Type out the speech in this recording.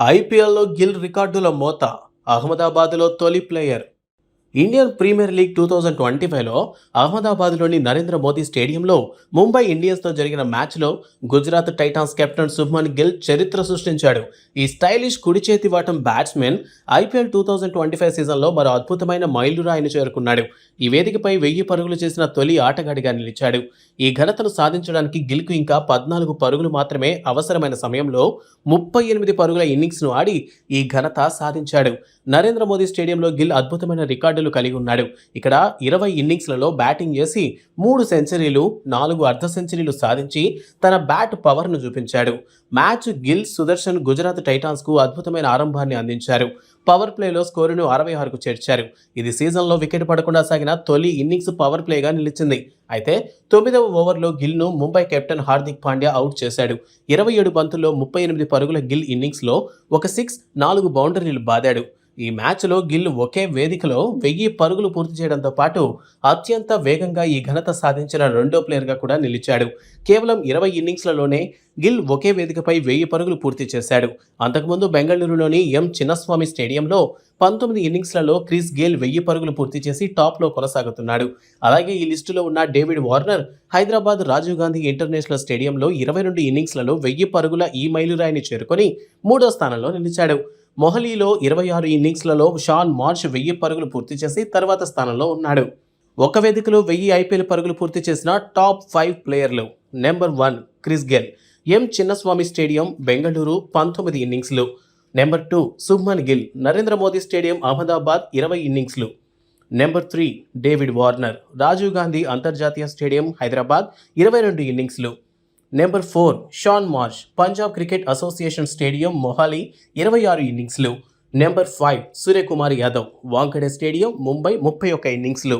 ఐపీఎల్లో గిల్ రికార్డుల మోత అహ్మదాబాద్లో తొలి player Indian Premier League two thousand twenty ఫైవ్లో అహ్మదాబాద్లోని నరేంద్ర మోదీ స్టేడియంలో ముంబై ఇండియన్స్తో జరిగిన మ్యాచ్లో గుజరాత్ టైటాన్స్ కెప్టెన్ శుభ్మన్ గిల్ చరిత్ర సృష్టించాడు. ఈ స్టైలిష్ కుడి చేతి వాటం batsmen IPL two thousand twenty five సీజన్లో మరో అద్భుతమైన మైలురాయిని చేరుకున్నాడు. ఈ వేదికపై వెయ్యి పరుగులు చేసిన తొలి ఆటగాడిగా నిలిచాడు. ఈ ఘనతను సాధించడానికి గిల్కు ఇంకా పద్నాలుగు పరుగులు మాత్రమే అవసరమైన సమయంలో ముప్పై ఎనిమిది పరుగుల ఇన్నింగ్స్ను ఆడి ఈ ఘనత సాధించాడు. నరేంద్ర మోదీ స్టేడియంలో గిల్ అద్భుతమైన రికార్డులు కలిగి ఉన్నాడు. ఇక్కడ ఇరవై ఇన్నింగ్స్లలో బ్యాటింగ్ చేసి మూడు సెంచరీలు నాలుగు అర్ధ సెంచరీలు సాధించి తన బ్యాట్ పవర్ను చూపించాడు. మ్యాచ్ గిల్ సుదర్శన్ గుజరాత్ టైటాన్స్కు అద్భుతమైన ఆరంభాన్ని అందించారు. పవర్ ప్లేలో స్కోరును అరవై ఆరుకు చేర్చారు. ఇది సీజన్లో వికెట్ పడకుండా సాగిన తొలి ఇన్నింగ్స్ పవర్ ప్లేగా నిలిచింది. అయితే తొమ్మిదవ ఓవర్లో గిల్ను ముంబై కెప్టెన్ హార్దిక్ పాండ్యా అవుట్ చేశాడు. ఇరవై ఏడు బంతుల్లో ముప్పై ఎనిమిది పరుగుల గిల్ ఇన్నింగ్స్లో ఒక సిక్స్ నాలుగు బౌండరీలు బాదాడు. ఈ మ్యాచ్లో గిల్ ఒకే వేదికలో వెయ్యి పరుగులు పూర్తి చేయడంతో పాటు అత్యంత వేగంగా ఈ ఘనత సాధించిన రెండో ప్లేయర్గా కూడా నిలిచాడు. కేవలం ఇరవై ఇన్నింగ్స్లలోనే గిల్ ఒకే వేదికపై వెయ్యి పరుగులు పూర్తి చేశాడు. అంతకుముందు బెంగళూరులోని ఎం చిన్నస్వామి స్టేడియంలో పంతొమ్మిది ఇన్నింగ్స్లలో క్రిస్ గేల్ వెయ్యి పరుగులు పూర్తి చేసి టాప్లో కొనసాగుతున్నాడు. అలాగే ఈ లిస్టులో ఉన్న David Warner Hyderabad Rajiv Gandhi international స్టేడియంలో ఇరవై రెండు ఇన్నింగ్స్లలో వెయ్యి పరుగుల ఈ మైలురాయిని చేరుకొని మూడో స్థానంలో నిలిచాడు. మొహలీలో ఇరవై ఆరు ఇన్నింగ్స్లలో షాన్ మార్చ్ వెయ్యి పరుగులు పూర్తి చేసి తర్వాత స్థానంలో ఉన్నాడు. ఒక వేదికలో వెయ్యి ఐపీఎల్ పరుగులు పూర్తి చేసిన టాప్ ఫైవ్ ప్లేయర్లు number one Chris Gayle M Chinnaswamy stadium Bengaluru పంతొమ్మిది ఇన్నింగ్స్లు. Number two Shubman Gill Narendra Modi stadium Ahmedabad ఇరవై ఇన్నింగ్స్లు. Number three David Warner Rajiv Gandhi అంతర్జాతీయ స్టేడియం హైదరాబాద్ ఇరవై రెండు ఇన్నింగ్స్లు. Number four Shaun Marsh Punjab cricket association stadium Mohali ఇరవై ఆరు ఇన్నింగ్స్లు. Number five Suryakumar Yadav Wankhede stadium Mumbai ముప్పై ఒక్క ఇన్నింగ్స్లు.